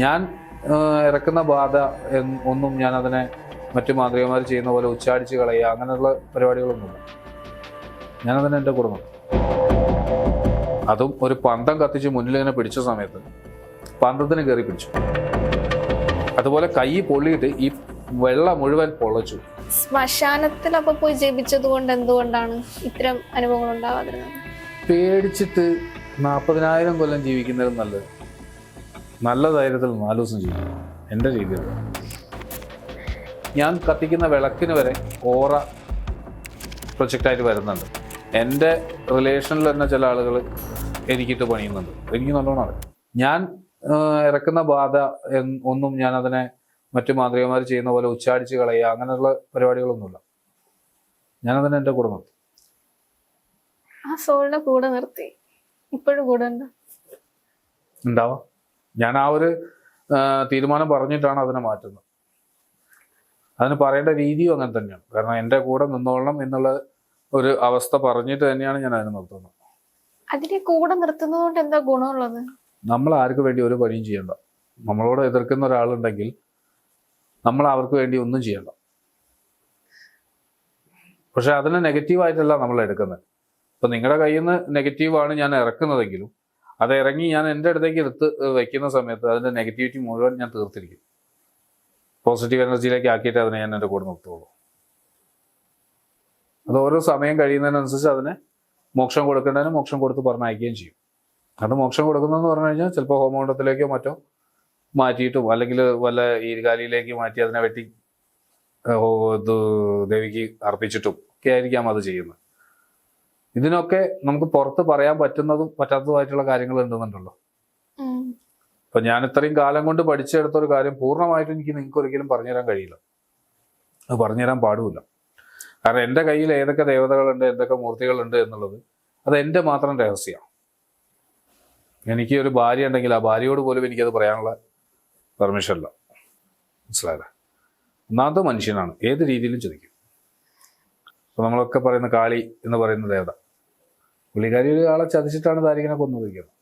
ഞാൻ ഇറക്കുന്ന ബാധ ഒന്നും ഞാൻ അതിനെ മറ്റു മാതൃകമാർ ചെയ്യുന്ന പോലെ ഉച്ചാടിച്ച് കളയുക അങ്ങനെയുള്ള പരിപാടികളൊന്നുമില്ല ഞാനതിനെ എന്റെ കുടുംബം അതും ഒരു പന്തം കത്തിച്ച് മുന്നിൽ ഇങ്ങനെ പിടിച്ച സമയത്ത് പന്തത്തിന് കയറി പിടിച്ചു. അതുപോലെ കൈ പൊള്ളിയിട്ട് ഈ വെള്ളം മുഴുവൻ പൊള്ളച്ചു ശ്മശാനത്തിൽ അപ്പൊ പോയി ജപിച്ചത് കൊണ്ട് എന്തുകൊണ്ടാണ് ഇത്തരം അനുഭവങ്ങൾ ഉണ്ടാവാതിരുന്നത്? പേടിച്ചിട്ട് നാൽപ്പതിനായിരം കൊല്ലം ജീവിക്കുന്നതിലും നല്ലത്. നല്ല ധൈര്യത്തിൽ നാല് ദിവസം ചെയ്യും എന്റെ രീതിയിൽ. ഞാൻ കത്തിക്കുന്ന വിളക്കിന് വരെ ഓറ പ്രൊജക്റ്റായിട്ട് വരുന്നുണ്ട്. എന്റെ റിലേഷനിൽ തന്നെ ചില ആളുകൾ എനിക്കിട്ട് പണിയുന്നുണ്ട്. എനിക്ക് നല്ലോണം അറിയാം. ഞാൻ ഇറക്കുന്ന ബാധ ഒന്നും ഞാൻ അതിനെ മറ്റു മാന്ത്രികമാർ ചെയ്യുന്ന പോലെ ഉച്ചാടിച്ച് കളയുക അങ്ങനെയുള്ള പരിപാടികളൊന്നുമില്ല. ഞാനതിനെ എന്റെ കുടുംബം ആ സോളിനെ കൂടെ നിർത്തി. ഇപ്പോഴും കൂടെ ഉണ്ടോ? ഉണ്ടാവാം. ഞാൻ ആ ഒരു തീരുമാനം പറഞ്ഞിട്ടാണ് അതിനെ മാറ്റുന്നത്. അതിന് പറയേണ്ട രീതിയും അങ്ങനെ തന്നെയാണ്. കാരണം എന്റെ കൂടെ നിന്നോളണം എന്നുള്ള ഒരു അവസ്ഥ പറഞ്ഞിട്ട് തന്നെയാണ് ഞാൻ അതിനെ നിർത്തുന്നത്. അതിനെ കൂടെ നിർത്തുന്നത് കൊണ്ട് എന്താ ഗുണമുള്ളത്? നമ്മൾ ആർക്ക് വേണ്ടി ഒരു പണിയും ചെയ്യണ്ട? നമ്മളോട് എതിർക്കുന്ന ഒരാളുണ്ടെങ്കിൽ നമ്മൾ അവർക്ക് വേണ്ടി ഒന്നും ചെയ്യണ്ട. പക്ഷെ അതിനെ നെഗറ്റീവായിട്ടല്ല നമ്മൾ എടുക്കുന്നത്. ഇപ്പൊ നിങ്ങളുടെ കയ്യിൽ നിന്ന് നെഗറ്റീവാണ് ഞാൻ ഇറക്കുന്നതെങ്കിലും അത് ഇറങ്ങി ഞാൻ എന്റെ അടുത്തേക്ക് എടുത്ത് വെക്കുന്ന സമയത്ത് അതിന്റെ നെഗറ്റിവിറ്റി മുഴുവൻ ഞാൻ തീർത്തിരിക്കും. പോസിറ്റീവ് എനർജിയിലേക്ക് ആക്കിയിട്ട് അതിനെ ഞാൻ എന്റെ കൂടെ നിർത്തുള്ളൂ. അത് ഓരോ സമയം കഴിയുന്നതിനനുസരിച്ച് അതിനെ മോക്ഷം കൊടുക്കേണ്ടതിന് മോക്ഷം കൊടുത്ത് പറഞ്ഞയക്കുകയും ചെയ്യും. അത് മോക്ഷം കൊടുക്കുന്നതെന്ന് പറഞ്ഞു കഴിഞ്ഞാൽ ചിലപ്പോൾ ഹോമകുണ്ടത്തിലേക്കോ മറ്റോ മാറ്റിയിട്ടും അല്ലെങ്കിൽ വല്ല ഈരുകാലിയിലേക്ക് മാറ്റി അതിനെ വെട്ടി ഇത് ദേവിക്ക് അർപ്പിച്ചിട്ടും ഒക്കെ ആയിരിക്കാം അത് ചെയ്യുന്നത്. ഇതിനൊക്കെ നമുക്ക് പുറത്ത് പറയാൻ പറ്റുന്നതും പറ്റാത്തതുമായിട്ടുള്ള കാര്യങ്ങൾ ഉണ്ടെന്നുണ്ടല്ലോ. അപ്പൊ ഞാൻ ഇത്രയും കാലം കൊണ്ട് പഠിച്ചെടുത്ത ഒരു കാര്യം പൂർണമായിട്ടും എനിക്ക് നിങ്ങൾക്ക് ഒരിക്കലും പറഞ്ഞുതരാൻ കഴിയില്ല. അത് പറഞ്ഞുതരാൻ പാടുമില്ല. കാരണം എന്റെ കയ്യിൽ ഏതൊക്കെ ദേവതകളുണ്ട് എന്തൊക്കെ മൂർത്തികളുണ്ട് എന്നുള്ളത് അത് എന്റെ മാത്രം രഹസ്യമാണ്. എനിക്ക് ഒരു ഭാര്യ ഉണ്ടെങ്കിൽ ആ ഭാര്യയോട് പോലും എനിക്കത് പറയാനുള്ള പെർമിഷൻ ഇല്ല. മനസ്സിലായത് ഒന്നാമത്തെ മനുഷ്യനാണ്. ഏത് രീതിയിലും ചോദിക്കും. അപ്പൊ നമ്മളൊക്കെ പറയുന്ന കാളി എന്ന് പറയുന്ന ദേവത. പുള്ളിക്കാരി ഒരു ആളെ ചതിച്ചിട്ടാണ് ദാരികനെ കൊന്നിരിക്കുന്നത്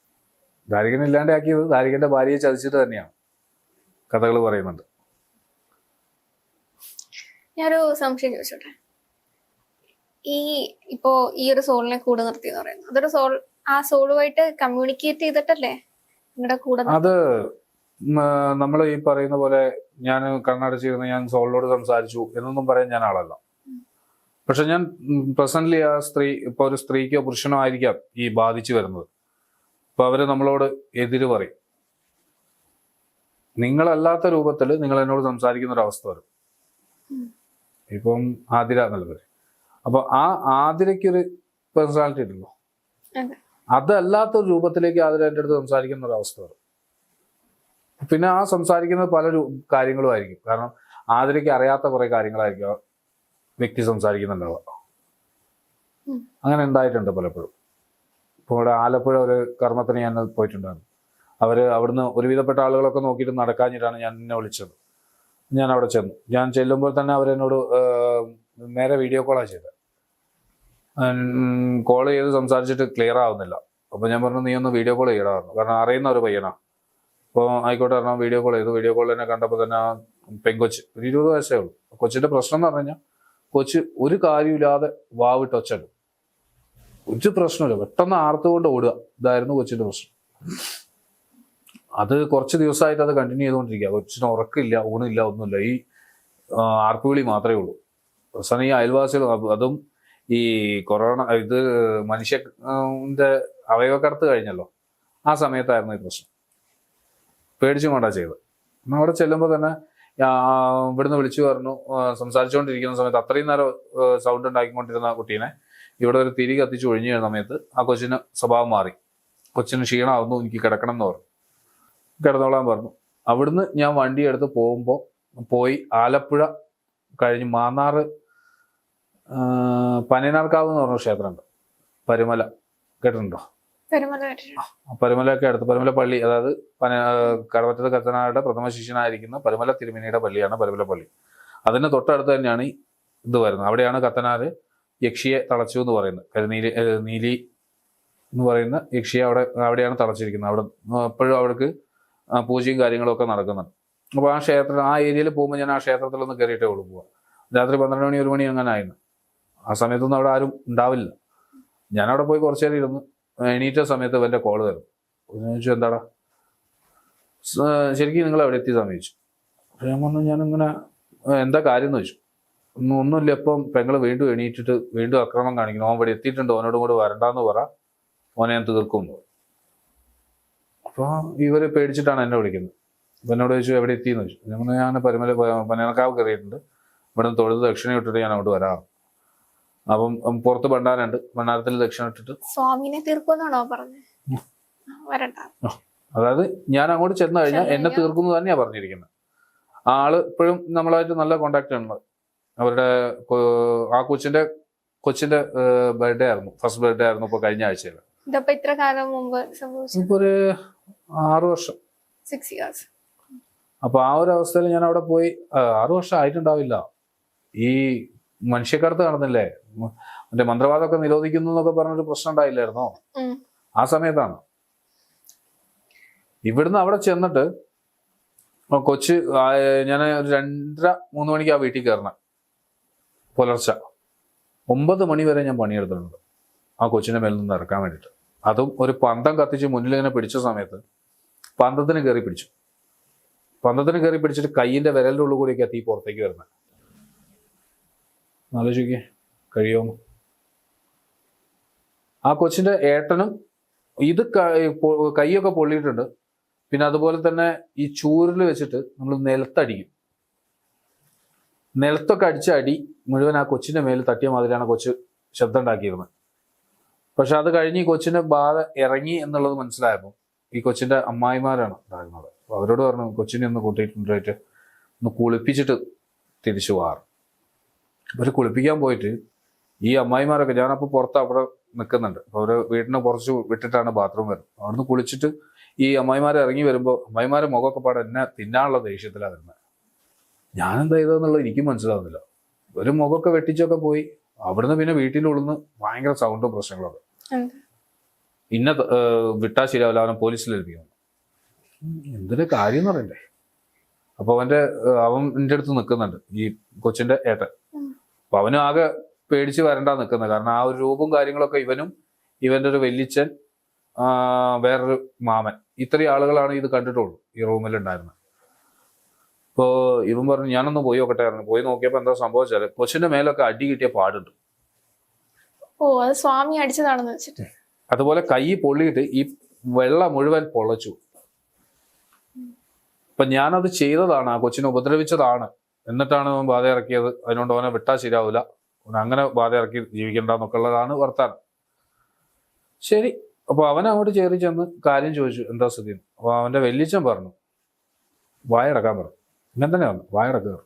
ദാരികനെ ഇല്ലാണ്ടാക്കിയത് ദാരികന്റെ ഭാര്യയെ ചതിച്ചിട്ട് തന്നെയാണ് കഥകൾ പറയുന്നുണ്ട്. ഞാനൊരു സംശയം ചോദിച്ചോട്ടെ? ഈ ഇപ്പോ ഈ ഒരു സോളിനെ കൂടെ നിർത്തി എന്ന് പറയുന്നത് അതൊരു സോൾ ആ സോളുമായിട്ട് കമ്മ്യൂണിക്കേറ്റ് ചെയ്തിട്ടല്ലേ നിങ്ങളുടെ കൂടെ അത് നമ്മൾ ഈ പറയുന്ന പോലെ ഞാൻ കണ്ണടച്ചിരുന്ന് ഞാൻ സോളിനോട് സംസാരിച്ചു എന്നൊന്നും പറയാൻ ഞാൻ ആളല്ല. പക്ഷെ ഞാൻ പ്രസന്റ്ലി ആ സ്ത്രീ ഇപ്പൊ ഒരു സ്ത്രീക്കോ പുരുഷനോ ആയിരിക്കാം ഈ ബാധിച്ചു വരുന്നത്. അപ്പൊ അവർ നമ്മളോട് എതിര് പറയും. നിങ്ങളല്ലാത്ത രൂപത്തിൽ നിങ്ങൾ എന്നോട് സംസാരിക്കുന്ന ഒരു അവസ്ഥ വരും. ഇപ്പം ആതിര എന്നുള്ളത് അപ്പൊ ആ ആതിരയ്ക്കൊരു പേഴ്സണാലിറ്റി ഉണ്ടല്ലോ അതെ. അതല്ലാത്ത ഒരു രൂപത്തിലേക്ക് ആതിര എന്റെ അടുത്ത് സംസാരിക്കുന്ന ഒരു അവസ്ഥ വരും. പിന്നെ ആ സംസാരിക്കുന്നത് പല കാര്യങ്ങളും ആയിരിക്കും. കാരണം ആതിരയ്ക്ക് അറിയാത്ത കുറെ കാര്യങ്ങളായിരിക്കും. വ്യക്തി സംസാരിക്കുന്നുണ്ടാവുക. അങ്ങനെ ഉണ്ടായിട്ടുണ്ട് പലപ്പോഴും. ഇപ്പോൾ ഇവിടെ ആലപ്പുഴ ഒരു കർമ്മത്തിന് ഞാൻ പോയിട്ടുണ്ടായിരുന്നു. അവർ അവിടുന്ന് ഒരുവിധപ്പെട്ട ആളുകളൊക്കെ നോക്കിയിട്ട് നടക്കാഞ്ഞിട്ടാണ് ഞാൻ എന്നെ വിളിച്ചത്. ഞാൻ അവിടെ ചെന്നു. ഞാൻ ചെല്ലുമ്പോൾ തന്നെ അവരെന്നോട് നേരെ വീഡിയോ കോളാണ് ചെയ്തത് കോൾ ചെയ്ത് സംസാരിച്ചിട്ട് ക്ലിയർ ആവുന്നില്ല. അപ്പോൾ ഞാൻ പറഞ്ഞു നീ ഒന്ന് വീഡിയോ കോൾ ചെയ്യടാ കാരണം അറിയുന്ന ഒരു പയ്യനാണ് അപ്പോൾ ആയിക്കോട്ടെ പറഞ്ഞു വീഡിയോ കോൾ ചെയ്തു. വീഡിയോ കോൾ തന്നെ കണ്ടപ്പോൾ തന്നെ പെങ്കൊച്ച് ഒരു ഇരുപത് വയസ്സേ ഉള്ളൂ. കൊച്ചിന്റെ പ്രശ്നം എന്ന് പറഞ്ഞു കഴിഞ്ഞാൽ കൊച്ച് ഒരു കാര്യമില്ലാതെ വാവിട്ട് ഒച്ചടും ഒരു പ്രശ്നമില്ല പെട്ടെന്ന് ആർത്തുകൊണ്ട് ഓടുക. ഇതായിരുന്നു കൊച്ചിന്റെ പ്രശ്നം. അത് കുറച്ച് ദിവസമായിട്ട് അത് കണ്ടിന്യൂ ചെയ്തുകൊണ്ടിരിക്കുക. കൊച്ചിന് ഉറക്കില്ല ഊണില്ല ഒന്നുമില്ല. ഈ ആർപ്പുവിളി മാത്രമേ ഉള്ളൂ. അവസാനം ഈ അയൽവാസികൾ അത് ഈ കൊറോണ ഇത് മനുഷ്യന്റെ അവയവക്കടത്ത് കഴിഞ്ഞല്ലോ. ആ സമയത്തായിരുന്നു ഈ പ്രശ്നം. പേടിച്ചും കൊണ്ടാ എന്നാ അവിടെ ചെല്ലുമ്പോൾ തന്നെ ഇവിടുന്ന് വിളിച്ചു പറഞ്ഞു സംസാരിച്ചുകൊണ്ടിരിക്കുന്ന സമയത്ത് അത്രയും നേരം സൗണ്ട് ഉണ്ടാക്കിക്കൊണ്ടിരുന്ന കുട്ടീനെ ഇവിടെ ഒരു തിരി കത്തിച്ച് ഒഴിഞ്ഞ സമയത്ത് ആ കൊച്ചിന് സ്വഭാവം മാറി. കൊച്ചിന് ക്ഷീണമാവുന്നു എനിക്ക് കിടക്കണം എന്ന് പറഞ്ഞു. കിടന്നോളാൻ പറഞ്ഞു. അവിടുന്ന് ഞാൻ വണ്ടി എടുത്ത് പോകുമ്പോൾ പോയി ആലപ്പുഴ കഴിഞ്ഞ് മാന്നാറ് ആ, പനയനാർക്കാവ് എന്ന് പറഞ്ഞ ക്ഷേത്രമുണ്ട്. പരുമല. കേട്ടിട്ടുണ്ടോ? പരുമലയൊക്കെ അടുത്ത്. പരുമല പള്ളി അതായത് കടവറ്റത്ത് കത്തനാരുടെ പ്രഥമ ശിഷ്യനായിരിക്കുന്ന പരുമല തിരുമേനിയുടെ പള്ളിയാണ് പരുമല പള്ളി. അതിന് തൊട്ടടുത്ത് തന്നെയാണ് ഇത് വരുന്നത്. അവിടെയാണ് കത്തനാട് യക്ഷിയെ തളച്ചു എന്ന് പറയുന്നത്. കരിനീലി നീലി എന്ന് പറയുന്ന യക്ഷിയെ അവിടെ അവിടെയാണ് തളച്ചിരിക്കുന്നത്. അവിടെ എപ്പോഴും അവിടേക്ക് പൂജയും കാര്യങ്ങളൊക്കെ നടക്കുന്നുണ്ട്. അപ്പോൾ ആ ക്ഷേത്രം ആ ഏരിയയിൽ പോകുമ്പോൾ ഞാൻ ആ ക്ഷേത്രത്തിലൊന്ന് കയറിയിട്ടേ ഉള്ളൂ പോവാം രാത്രി പന്ത്രണ്ട് മണി ഒരു മണി അങ്ങനെ ആയിരുന്നു. ആ സമയത്തൊന്നും അവിടെ ആരും ഉണ്ടാവില്ല. ഞാനവിടെ പോയി കുറച്ചേരം ഇരുന്ന് എണീറ്റ സമയത്ത് ഇവന്റെ കോൾ തരും ചോദിച്ചു എന്താടാ? ശരിക്കും നിങ്ങൾ എവിടെ എത്തി സമയിച്ചു ഞാൻ പറഞ്ഞു ഞാനിങ്ങനെ "ആ, എന്താ കാര്യം എന്ന് ചോദിച്ചു. ഒന്നും ഒന്നുമില്ല ഇപ്പം പെങ്ങൾ വീണ്ടും എണീറ്റിട്ട് വീണ്ടും അക്രമം കാണിക്കുന്നു. ഓൻ ഇവിടെ എത്തിയിട്ടുണ്ട് ഓനോടും കൂടെ വരണ്ടാന്ന് പറ. ഓനെ ഞാൻ തീർക്കും. അപ്പോൾ ഇവർ പേടിച്ചിട്ടാണ് എന്നെ വിളിക്കുന്നത്. അപ്പം എന്നോട് ചോദിച്ചു എവിടെ എത്തിയെന്ന് ചോദിച്ചു? ഞാൻ ഞാൻ പരിമല പനേനക്കാവ് കയറിയിട്ടുണ്ട്. ഇവിടെ നിന്ന് തൊഴുത് ദക്ഷിണ ഇട്ടിട്ട് ഞാൻ അങ്ങോട്ട് വരാം അപ്പം പുറത്ത് ഭണ്ഡാരമുണ്ട് ഭണ്ഡാരത്തിൽ ദക്ഷിണ ഇട്ടിട്ട്. സ്വാമിനെ തീർക്കുമെന്നാണോ പറഞ്ഞത് വരണ്ട. അതായത് ഞാൻ അങ്ങോട്ട് ചെന്ന് കഴിഞ്ഞാൽ എന്നെ തീർക്കുന്നു തന്നെയാ പറഞ്ഞിരിക്കുന്നത് ആൾ ഇപ്പോഴും നമ്മളായിട്ട് നല്ല കോണ്ടാക്ട് ആണ്. അവരുടെ ആ കൊച്ചിന്റെ കൊച്ചിന്റെ ബർത്ത്ഡേ ആയിരുന്നു. ഫസ്റ്റ് ബർത്ത്ഡേ ആയിരുന്നു ഇപ്പൊ കഴിഞ്ഞ ആഴ്ചയിൽ. ഇതപ്പോ ഇത്ര കാലം മുമ്പ് ഇപ്പൊ ഒരു ആറു വർഷം. സിക്സ് ഇയേഴ്സ് അപ്പൊ ആ ഒരു അവസ്ഥയിൽ ഞാൻ അവിടെ പോയി ആറു വർഷം ആയിട്ടുണ്ടാവില്ല. ഈ മനുഷ്യക്കടത്ത് നടന്നില്ലേ? മറ്റേ മന്ത്രവാദമൊക്കെ നിരോധിക്കുന്നു എന്നൊക്കെ പറഞ്ഞൊരു പ്രശ്നം ഉണ്ടായില്ലായിരുന്നോ? ആ സമയത്താണ്. ഇവിടുന്ന് അവിടെ ചെന്നിട്ട് കൊച്ച് ഞാൻ ഒരു രണ്ടര മൂന്ന് മണിക്ക് ആ വീട്ടിൽ കയറണം. പുലർച്ചെ. ഒമ്പത് മണി വരെ ഞാൻ പണിയെടുത്തിട്ടുണ്ട്. ആ കൊച്ചിന്റെ മേലിൽ നിന്ന് ഇറക്കാൻ വേണ്ടിയിട്ട്. അതും ഒരു പന്തം കത്തിച്ച് മുന്നിൽ ഇങ്ങനെ പിടിച്ച സമയത്ത് പന്തത്തിന് കയറി പിടിച്ചു. പന്തത്തിന് കയറി പിടിച്ചിട്ട് കയ്യിന്റെ വിരലിന്റെ ഉള്ളിൽ കൂടിയൊക്കെ തീ പുറത്തേക്ക് വരുന്നത്. ആലോചിക്കേ. കഴിയുമോ ആ കൊച്ചിന്റെ ഏട്ടനും ഇത് കൈയൊക്കെ പൊള്ളിയിട്ടുണ്ട്. പിന്നെ അതുപോലെ തന്നെ ഈ ചൂരിൽ വെച്ചിട്ട് നമ്മൾ നിലത്തടിക്കും. നിലത്തൊക്കെ അടിച്ച അടി മുഴുവൻ ആ കൊച്ചിന്റെ മേൽ തട്ടിയ മാതിരിയാണ് കൊച്ച് ശബ്ദം ഉണ്ടാക്കിയിരുന്നത് പക്ഷെ അത് കഴിഞ്ഞ് ഈ കൊച്ചിന്റെ ബാധ ഇറങ്ങി എന്നുള്ളത് മനസ്സിലായപ്പോൾ ഈ കൊച്ചിന്റെ അമ്മായിമാരാണ് ഉണ്ടായിരുന്നത്. അവരോട് പറഞ്ഞു കൊച്ചിനെ ഒന്ന് കൂട്ടിയിട്ടുണ്ടായിട്ട് ഒന്ന് കുളിപ്പിച്ചിട്ട് തിരിച്ചു പോകാറ് ഇവർ കുളിപ്പിക്കാൻ പോയിട്ട് ഈ അമ്മായിമാരൊക്കെ ഞാനപ്പോൾ പുറത്ത് അവിടെ നിൽക്കുന്നുണ്ട് അപ്പോൾ അവർ വീടിന് കുറച്ച് വിട്ടിട്ടാണ് ബാത്റൂം വരുന്നത്. അവിടുന്ന് കുളിച്ചിട്ട് ഈ അമ്മായിമാരെ ഇറങ്ങി വരുമ്പോൾ അമ്മായിമാരെ മുഖമൊക്കെ പാടെ എന്നെ തിന്നാനുള്ള ദേഷ്യത്തിലാണ് വരുന്നത് ഞാനെന്താ ചെയ്തതെന്നുള്ളത് എനിക്കും മനസ്സിലാവുന്നില്ല. ഒരു മുഖമൊക്കെ വെട്ടിച്ചൊക്കെ പോയി. അവിടുന്ന് പിന്നെ വീട്ടിലുള്ളിന്ന് ഭയങ്കര സൗണ്ടും പ്രശ്നങ്ങളൊക്കെ? ഇന്ന വിട്ടാ ശരിയാവില്ല. അവനെ പോലീസിൽ ഏൽപ്പിക്കണം. എന്തൊരു കാര്യം എന്ന് പറയണ്ടേ? അപ്പൊ അവന്റെ അവൻ എന്റെ അടുത്ത് നിൽക്കുന്നുണ്ട് ഈ കൊച്ചിന്റെ ഏട്ടൻ. അപ്പൊ അവനും ആകെ പേടിച്ച് വരണ്ടാ നിൽക്കുന്നത് കാരണം ആ ഒരു രൂപം കാര്യങ്ങളൊക്കെ ഇവനും ഇവന്റെ ഒരു വല്യച്ഛൻ ആ, വേറൊരു മാമൻ. ഇത്രയും ആളുകളാണ് ഇത് കണ്ടിട്ടുള്ളൂ ഈ റൂമിൽ ഉണ്ടായിരുന്നത് ഇപ്പോ ഇവൻ പറഞ്ഞു ഞാനൊന്ന് പോയി നോക്കട്ടെ. പറഞ്ഞു. പോയി നോക്കിയപ്പോ എന്താ സംഭവിച്ചാൽ കൊച്ചിന്റെ മേലൊക്കെ അടി കിട്ടിയ പാടുണ്ട്. ഓ അത് സ്വാമി അടിച്ചതാണെന്ന് വെച്ചിട്ട്. അതുപോലെ കൈ പൊള്ളിയിട്ട് ഈ വെള്ളം മുഴുവൻ പൊളച്ചു അപ്പൊ ഞാനത് ചെയ്തതാണ് ആ കൊച്ചിനെ ഉപദ്രവിച്ചതാണ്. എന്നിട്ടാണ് അവൻ ബാധ ഇറക്കിയത്. അതിനോണ്ട് അവനെ വിട്ടാൽ ശരിയാവില്ല അങ്ങനെ ബാധ ഇറക്കി ജീവിക്കണ്ടെന്നൊക്കെ വർത്താനം. ശരി. അപ്പൊ അവൻ അങ്ങോട്ട് ചേറി ചെന്ന് കാര്യം ചോദിച്ചു. എന്താ സ്ഥിതി. അപ്പൊ അവന്റെ വല്യച്ഛൻ പറഞ്ഞു. വായടക്കാൻ പറഞ്ഞു. ഇങ്ങനെ തന്നെ വന്നു. വായടക്കുക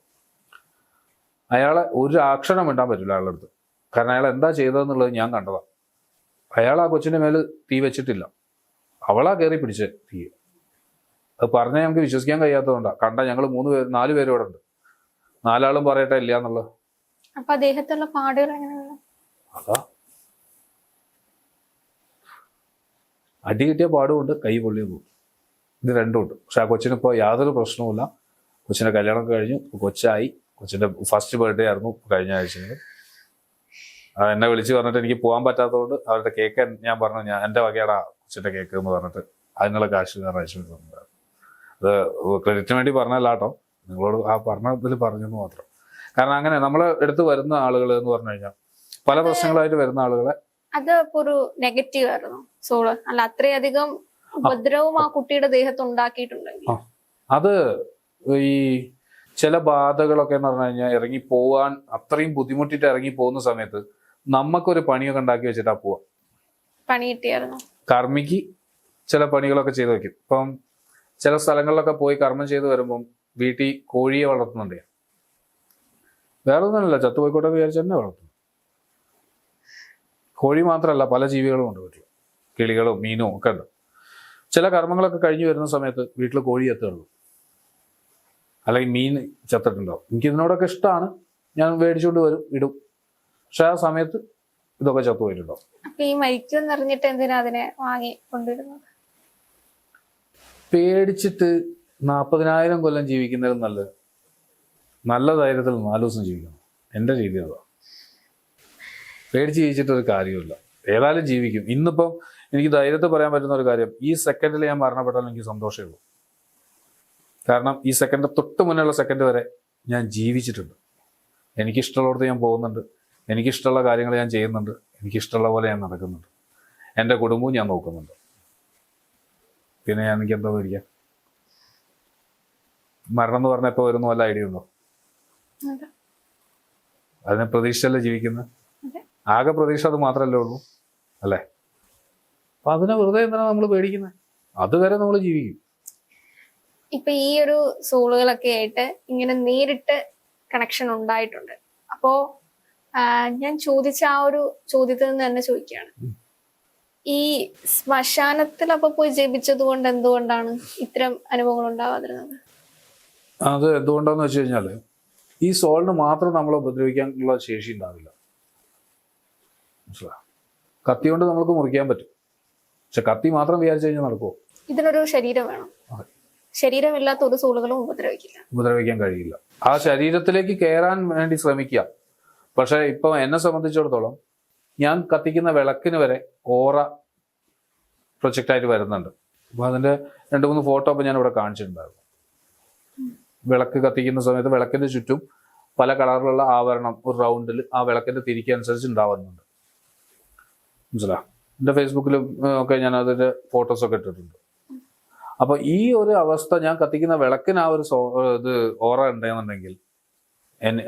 അയാളെ ഒരു ആക്ഷണം ഇണ്ടാൻ പറ്റില്ല അയാളുടെ അടുത്ത്. കാരണം അയാൾ എന്താ ചെയ്തതെന്നുള്ളത് ഞാൻ കണ്ടതാ. അയാൾ ആ കൊച്ചിന്റെ മേൽ തീ വെച്ചിട്ടില്ല. അവളാ കയറി പിടിച്ച് തീ. അത് പറഞ്ഞാൽ ഞങ്ങൾക്ക് വിശ്വസിക്കാൻ കഴിയാത്തതുകൊണ്ടാണ് കണ്ട ഞങ്ങൾ മൂന്ന് പേര് നാല് പേരും ഇവിടെ ഉണ്ട്. നാലാളും പറയട്ടെ ഇല്ല എന്നുള്ളത്. അപ്പൊ അദ്ദേഹത്തുള്ള പാടുകൾ എങ്ങനെയാണ്? അതാ. അടി കിട്ടിയ പാടുമുണ്ട് കൈ പൊള്ളിയ പോകും ഇത് രണ്ടും ഉണ്ട് പക്ഷെ ആ കൊച്ചിനിപ്പോ യാതൊരു പ്രശ്നവുമില്ല. കൊച്ചിന്റെ കല്യാണം കഴിഞ്ഞു കൊച്ചായി. കൊച്ചിന്റെ ഫസ്റ്റ് ബർത്ത്ഡേ ആയിരുന്നു കഴിഞ്ഞ ആഴ്ചയിൽ അത് എന്നെ വിളിച്ച് പറഞ്ഞിട്ട് എനിക്ക് പോകാൻ പറ്റാത്തതുകൊണ്ട് അവരുടെ കേക്ക് ഞാൻ പറഞ്ഞു ഞാൻ എന്റെ വകയാടാ കൊച്ചിന്റെ കേക്ക് എന്ന് പറഞ്ഞിട്ട്. അതിനുള്ള കാശ് ഞാൻ അയച്ചു കൊടുത്തിട്ടുണ്ട് അത് ക്രെഡിറ്റിന് വേണ്ടി പറഞ്ഞല്ല കേട്ടോ നിങ്ങളോട് ആ പറഞ്ഞതിൽ പറഞ്ഞെന്ന് മാത്രം. കാരണം അങ്ങനെ നമ്മളെ എടുത്ത് വരുന്ന ആളുകൾ എന്ന് പറഞ്ഞു കഴിഞ്ഞാൽ പല പ്രശ്നങ്ങളായിട്ട് വരുന്ന ആളുകളെ അത് ഇപ്പൊ ഒരു നെഗറ്റീവ് ആയിരുന്നു. സോൾ അല്ല അത്രയധികം ഉപദ്രവം ആ കുട്ടിയുടെ ദേഹത്ത് ഉണ്ടാക്കിയിട്ടുണ്ടെങ്കിൽ. അത് ഈ ചില ബാധകളൊക്കെ എന്ന് പറഞ്ഞു കഴിഞ്ഞാൽ ഇറങ്ങി പോവാൻ അത്രയും ബുദ്ധിമുട്ടിട്ട് ഇറങ്ങി പോകുന്ന സമയത്ത് നമുക്കൊരു പണിയൊക്കെ ഉണ്ടാക്കി വെച്ചിട്ടാ പോവാ. പണി കിട്ടിയായിരുന്നു. കർമ്മിക്ക് ചില പണികളൊക്കെ ചെയ്തു വെക്കും. ഇപ്പം ചില സ്ഥലങ്ങളിലൊക്കെ പോയി കർമ്മം ചെയ്ത് വരുമ്പം വീട്ടിൽ കോഴിയെ വളർത്തുന്നുണ്ട്. വേറെ ഒന്നുമല്ല ചത്തുപോയിക്കോട്ടെ വിചാരിച്ച് തന്നെ വളർത്തുന്നു കോഴി മാത്രമല്ല പല ജീവികളും ഉണ്ട് വീട്ടിൽ. കിളികളും മീനും ഒക്കെ ഉണ്ട്. ചില കർമ്മങ്ങളൊക്കെ കഴിഞ്ഞു വരുന്ന സമയത്ത് വീട്ടിൽ കോഴി എത്തുള്ളൂ അല്ലെങ്കിൽ മീൻ ചത്തിട്ടുണ്ടാവും. എനിക്ക് ഇതിനോടൊക്കെ ഇഷ്ടമാണ്. ഞാൻ മേടിച്ചുകൊണ്ട് വരും ഇടും. പക്ഷെ ആ സമയത്ത് ഇതൊക്കെ ചത്തുപോയിട്ടുണ്ടാവും. അപ്പൊ ഈ മരിക്കും എന്നറിഞ്ഞിട്ട് എന്തിനാ അതിനെ വാങ്ങി പേടിച്ചിട്ട് നാൽപ്പതിനായിരം കൊല്ലം ജീവിക്കുന്നതിലും നല്ലത്. നല്ല ധൈര്യത്തിൽ നാല് ദിവസം ജീവിക്കണം. എന്റെ രീതി അതാ. പേടിച്ച് ജീവിച്ചിട്ട് ഒരു കാര്യമില്ല ഏതായാലും ജീവിക്കും. ഇന്നിപ്പം എനിക്ക് ധൈര്യത്തിൽ പറയാൻ പറ്റുന്ന ഒരു കാര്യം ഈ സെക്കൻഡിൽ ഞാൻ മരണപ്പെട്ടാലും എനിക്ക് സന്തോഷമേ ഉള്ളൂ. കാരണം ഈ സെക്കൻഡ് തൊട്ട് മുന്നുള്ള സെക്കൻഡ് വരെ ഞാൻ ജീവിച്ചിട്ടുണ്ട്. എനിക്കിഷ്ടമുള്ളടത്ത് ഞാൻ പോകുന്നുണ്ട്. എനിക്കിഷ്ടമുള്ള കാര്യങ്ങൾ ഞാൻ ചെയ്യുന്നുണ്ട്. എനിക്കിഷ്ടമുള്ള പോലെ ഞാൻ നടക്കുന്നുണ്ട്. എന്റെ കുടുംബവും ഞാൻ നോക്കുന്നുണ്ട്. പിന്നെ ഞാൻ എനിക്ക് എന്താ പേടിക്കാൻ മരണം എന്ന് പറഞ്ഞ ഇപ്പോൾ വരുന്ന വല്ല ഐഡിയ ഉണ്ടോ? അതെ. അതിനെ പ്രതീക്ഷയല്ലേ ജീവിക്കുന്നത്. ആകെ പ്രതീക്ഷ അത് മാത്രമല്ലേ ഉള്ളൂ അല്ലേ? അപ്പൊ അതിനെ വെറുതെ എന്താണ് നമ്മൾ പേടിക്കുന്നത് അതുവരെ നമ്മൾ ജീവിക്കും. ഇപ്പൊ ഈ ഒരു സോളുകളൊക്കെ ആയിട്ട് ഇങ്ങനെ നേരിട്ട് കണക്ഷൻ ഉണ്ടായിട്ടുണ്ട്. അപ്പോ ഞാൻ ചോദിച്ച ആ ഒരു ചോദ്യത്തിൽ നിന്ന് തന്നെ ചോദിക്കുകയാണ്. ഈ ശ്മശാനത്തിൽ അപ്പൊ പോയി ജപിച്ചത് കൊണ്ട് എന്തുകൊണ്ടാണ് ഇത്തരം അനുഭവങ്ങൾ ഉണ്ടാവാതിരുന്നത്? അത് എന്തുകൊണ്ടാന്ന് വെച്ച് കഴിഞ്ഞാൽ ഈ സോളിന് മാത്രം നമ്മളെ ഉപദ്രവിക്കാനുള്ള ശേഷി ഉണ്ടാവില്ല. മനസ്സിലായോ? കത്തി കൊണ്ട് നമുക്ക് മുറിക്കാൻ പറ്റും. പക്ഷെ കത്തി മാത്രം വിചാരിച്ചു കഴിഞ്ഞാൽ നടക്കുമോ ഇതിനൊരു ശരീരം വേണം. ശരീരമില്ലാത്ത ഒരു സോളുകളും ഉപദ്രവിക്കില്ല. ഉപദ്രവിക്കാൻ കഴിയില്ല. ആ ശരീരത്തിലേക്ക് കയറാൻ വേണ്ടി ശ്രമിക്കുക. പക്ഷെ ഇപ്പൊ എന്നെ സംബന്ധിച്ചിടത്തോളം ഞാൻ കത്തിക്കുന്ന വിളക്കിന് വരെ ഓറ പ്രൊജക്റ്റായിട്ട് വരുന്നുണ്ട്. അപ്പൊ അതിന്റെ രണ്ട് മൂന്ന് ഫോട്ടോ അപ്പൊ ഞാൻ ഇവിടെ കാണിച്ചിട്ടുണ്ടായിരുന്നു. വിളക്ക് കത്തിക്കുന്ന സമയത്ത് വിളക്കിന്റെ ചുറ്റും പല കളറിലുള്ള ആവരണം ഒരു റൗണ്ടിൽ ആ വിളക്കിന്റെ തിരിക്കനുസരിച്ച് ഉണ്ടാവുന്നുണ്ട്. മനസ്സിലാ എന്റെ ഫേസ്ബുക്കിലും ഒക്കെ ഞാൻ അതിന്റെ ഫോട്ടോസ് ഒക്കെ ഇട്ടിട്ടുണ്ട്. അപ്പൊ ഈ ഒരു അവസ്ഥ ഞാൻ കത്തിക്കുന്ന വിളക്കിന് ആ ഒരു ഇത് ഓറ ഉണ്ടെന്നുണ്ടെങ്കിൽ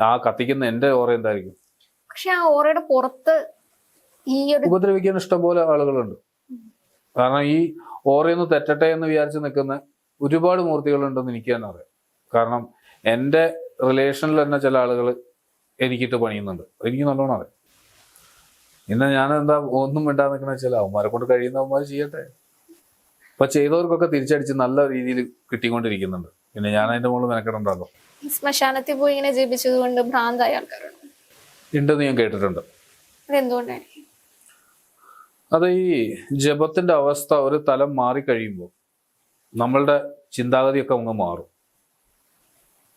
ആ കത്തിക്കുന്ന എന്റെ ഓറ എന്തായിരിക്കും? പക്ഷെ ആ ഓറയുടെ പുറത്ത് ഈ ഉപദ്രവിക്കാൻ ഇഷ്ടംപോലെ ആളുകളുണ്ട്. കാരണം ഈ ഓറയൊന്ന് തെറ്റട്ടെ എന്ന് വിചാരിച്ച് നിൽക്കുന്ന ഒരുപാട് മൂർത്തികളുണ്ടെന്ന് എനിക്ക് തന്നെ അറിയാം കാരണം എന്റെ റിലേഷനിൽ തന്നെ ചില ആളുകൾ എനിക്കിട്ട് പണിയുന്നുണ്ട്. എനിക്ക് നല്ലോണം അറിയാം. ഇന്ന് ഞാൻ എന്താ ഒന്നും മിണ്ടാതെ നിൽക്കുന്ന വെച്ചാൽ അവന്മാരെ കൊണ്ട് കഴിയുന്ന അവന്മാർ ചെയ്യട്ടെ. അപ്പൊ ചെയ്തവർക്കൊക്കെ തിരിച്ചടിച്ച് നല്ല രീതിയിൽ കിട്ടിക്കൊണ്ടിരിക്കുന്നുണ്ട്. പിന്നെ ഞാൻ അതിന്റെ മുകളിൽ മെനക്കെടുണ്ടല്ലോ ശ്മശാനത്തിൽ പോയി ഇങ്ങനെ ജീവിച്ചത് കൊണ്ട് ഭ്രാന്തായ ആൾക്കാരുണ്ട്? ഉണ്ടെന്ന് ഞാൻ കേട്ടിട്ടുണ്ട്. അതെന്തുകൊണ്ടായിരിക്കും അത് ഈ ജപത്തിന്റെ അവസ്ഥ ഒരു തലം മാറിക്കഴിയുമ്പോൾ നമ്മളുടെ ചിന്താഗതിയൊക്കെ അങ്ങ് മാറും.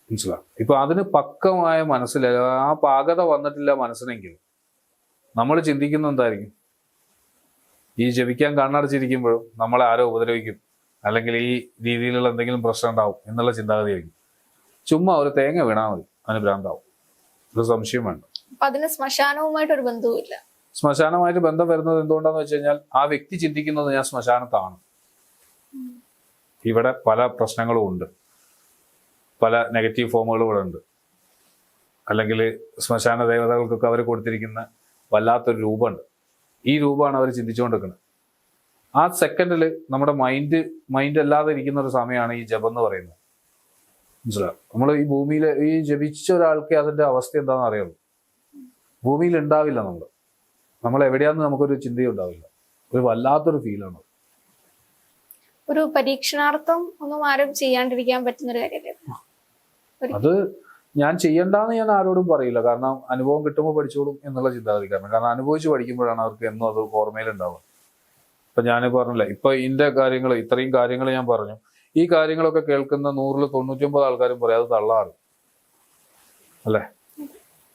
മനസ്സിലാവും ഇപ്പൊ അതിന് പക്കമായ മനസ്സിൽ ആ പാകത വന്നിട്ടില്ല മനസ്സിനെങ്കിൽ നമ്മൾ ചിന്തിക്കുന്ന എന്തായിരിക്കും? ഈ ജപിക്കാൻ കണ്ണടച്ചിരിക്കുമ്പോഴും നമ്മളെ ആരോ ഉപദ്രവിക്കും. അല്ലെങ്കിൽ ഈ രീതിയിലുള്ള എന്തെങ്കിലും പ്രശ്നം ഉണ്ടാവും എന്നുള്ള ചിന്താഗതിയായിരിക്കും. ചുമ്മാ ഒരു തേങ്ങ വീണാൽ മതി അതിന് ഭ്രാന്താവും. ഒരു സംശയം വേണ്ട. അതിന് ശ്മശാനവുമായിട്ട് ഒരു ബന്ധവുമില്ല ശ്മശാനമായിട്ട് ബന്ധം വരുന്നത് എന്തുകൊണ്ടാന്ന് വെച്ച് കഴിഞ്ഞാൽ ആ വ്യക്തി ചിന്തിക്കുന്നത് ഞാൻ ശ്മശാനത്താണ്. ഇവിടെ പല പ്രശ്നങ്ങളും ഉണ്ട്. പല നെഗറ്റീവ് ഫോമുകളും ഇവിടെ ഉണ്ട്. അല്ലെങ്കിൽ ശ്മശാന ദേവതകൾക്കൊക്കെ അവർ കൊടുത്തിരിക്കുന്ന വല്ലാത്തൊരു രൂപമുണ്ട്. ഈ രൂപമാണ് അവർ ചിന്തിച്ചുകൊണ്ടിരിക്കുന്നത്. ആ സെക്കൻഡിൽ നമ്മുടെ മൈൻഡ് മൈൻഡ് അല്ലാതെ ഇരിക്കുന്ന ഒരു സമയമാണ് ഈ ജപം എന്ന് പറയുന്നത്. മനസ്സിലാവും നമ്മൾ ഈ ഭൂമിയിൽ ഈ ജപിച്ച ഒരാൾക്ക് അതിന്റെ അവസ്ഥ എന്താണെന്ന് അറിയുള്ളൂ. ഭൂമിയിൽ ഉണ്ടാവില്ല നമ്മൾ നമ്മൾ എവിടെയാന്ന് നമുക്കൊരു ചിന്തയും ഉണ്ടാവില്ല. ഒരു വല്ലാത്തൊരു ഫീലാണ് ഒരു പരീക്ഷണാർത്ഥം ഒന്നും ആരും ചെയ്യാണ്ടിരിക്കാൻ പറ്റുന്ന ഒരു കാര്യമല്ലേ അത് ഞാൻ ചെയ്യണ്ടെന്ന് ഞാൻ ആരോടും പറയില്ല. കാരണം അനുഭവം കിട്ടുമ്പോൾ പഠിച്ചോളും എന്നുള്ള ചിന്താഗതി കാരണം അനുഭവിച്ച് പഠിക്കുമ്പോഴാണ് അവർക്ക് എന്നും അത് ഓർമ്മയിലുണ്ടാവുക. ഇപ്പൊ ഞാൻ പറഞ്ഞില്ല ഇപ്പൊ ഇതിന്റെ കാര്യങ്ങൾ ഇത്രയും കാര്യങ്ങൾ ഞാൻ പറഞ്ഞു. ഈ കാര്യങ്ങളൊക്കെ കേൾക്കുന്ന നൂറിൽ തൊണ്ണൂറ്റൊമ്പത് ആൾക്കാരും പറയും അത് തള്ളാറ്. അല്ലെ?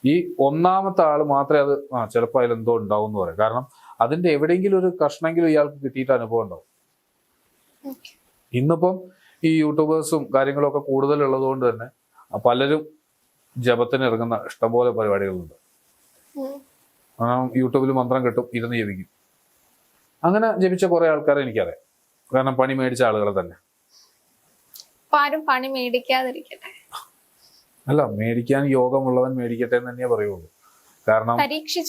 ഈ ഒന്നാമത്തെ ആൾ മാത്രമേ അത് ആ ചിലപ്പോൾ അതിൽ എന്തോ ഉണ്ടാവും എന്ന് പറയാം. കാരണം അതിന്റെ എവിടെയെങ്കിലും ഒരു കഷ്ണമെങ്കിലും ഇയാൾക്ക് കിട്ടിയിട്ട് അനുഭവം ഉണ്ടാവും. ഇന്നിപ്പം ഈ യൂട്യൂബേഴ്സും കാര്യങ്ങളൊക്കെ കൂടുതലുള്ളത് കൊണ്ട് തന്നെ പലരും ജപത്തിന് ഇറങ്ങുന്ന ഇഷ്ടംപോലെ പരിപാടികളുണ്ട്. കാരണം യൂട്യൂബിൽ മന്ത്രം കിട്ടും ഇരുന്ന് ജപിക്കും. അങ്ങനെ ജപിച്ച കുറെ ആൾക്കാരെ എനിക്കറിയാം. കാരണം പണി മേടിച്ച ആളുകളെ തന്നെ. ആരും പണി മേടിക്കാതിരിക്കട്ടെ? അല്ല മേടിക്കാൻ യോഗമുള്ളവൻ മേടിക്കട്ടെ എന്ന് തന്നെയേ പറയുള്ളൂ. കാരണം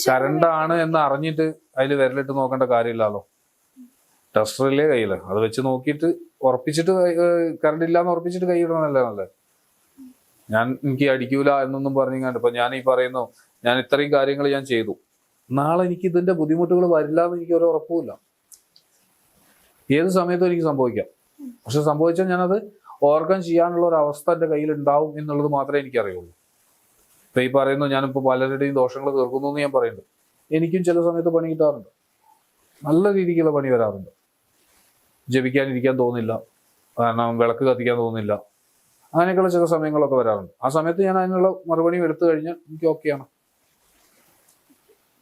കരണ്ടാണ് ആണ് എന്ന് അറിഞ്ഞിട്ട് അതിൽ വിരലിട്ട് നോക്കേണ്ട കാര്യമില്ലല്ലോ. ടെസ്റ്ററില്ലേ കയ്യിൽ. അത് വെച്ച് നോക്കിയിട്ട് ഉറപ്പിച്ചിട്ട് കരണ്ട് ഇല്ലാന്ന് ഉറപ്പിച്ചിട്ട് കൈ ഇടണമല്ലേ നല്ലത്. ഞാൻ എനിക്ക് അടിക്കൂല എന്നൊന്നും പറഞ്ഞിങ്ങാണ്ട് ഇപ്പൊ ഞാൻ ഈ പറയുന്നു ഞാൻ ഇത്രയും കാര്യങ്ങൾ ഞാൻ ചെയ്തു. നാളെ എനിക്ക് ഇതിന്റെ ബുദ്ധിമുട്ടുകൾ വരില്ല എന്ന് എനിക്ക് ഒരു ഉറപ്പുമില്ല. ഏത് സമയത്തും എനിക്ക് സംഭവിക്കാം. പക്ഷെ സംഭവിച്ചാൽ ഞാനത് ഓവർകം ചെയ്യാനുള്ള ഒരു അവസ്ഥ എന്റെ കയ്യിൽ ഉണ്ടാവും എന്നുള്ളത് മാത്രമേ എനിക്കറിയുള്ളൂ. ഇപ്പൊ ഈ പറയുന്നു ഞാനിപ്പോ പലരുടെയും ദോഷങ്ങൾ തീർക്കുന്നു എന്ന് ഞാൻ പറയുന്നുണ്ട് എനിക്കും ചില സമയത്ത് പണി കിട്ടാറുണ്ട്. നല്ല രീതിക്കുള്ള പണി വരാറുണ്ട്. ജപിക്കാനിരിക്കാൻ തോന്നില്ല. കാരണം വിളക്ക് കത്തിക്കാൻ തോന്നുന്നില്ല അങ്ങനെയൊക്കെയുള്ള ചില സമയങ്ങളൊക്കെ വരാറുണ്ട്. ആ സമയത്ത് ഞാൻ അതിനുള്ള മറുപടിയും എടുത്തു കഴിഞ്ഞാൽ എനിക്ക് ഓക്കെയാണ്.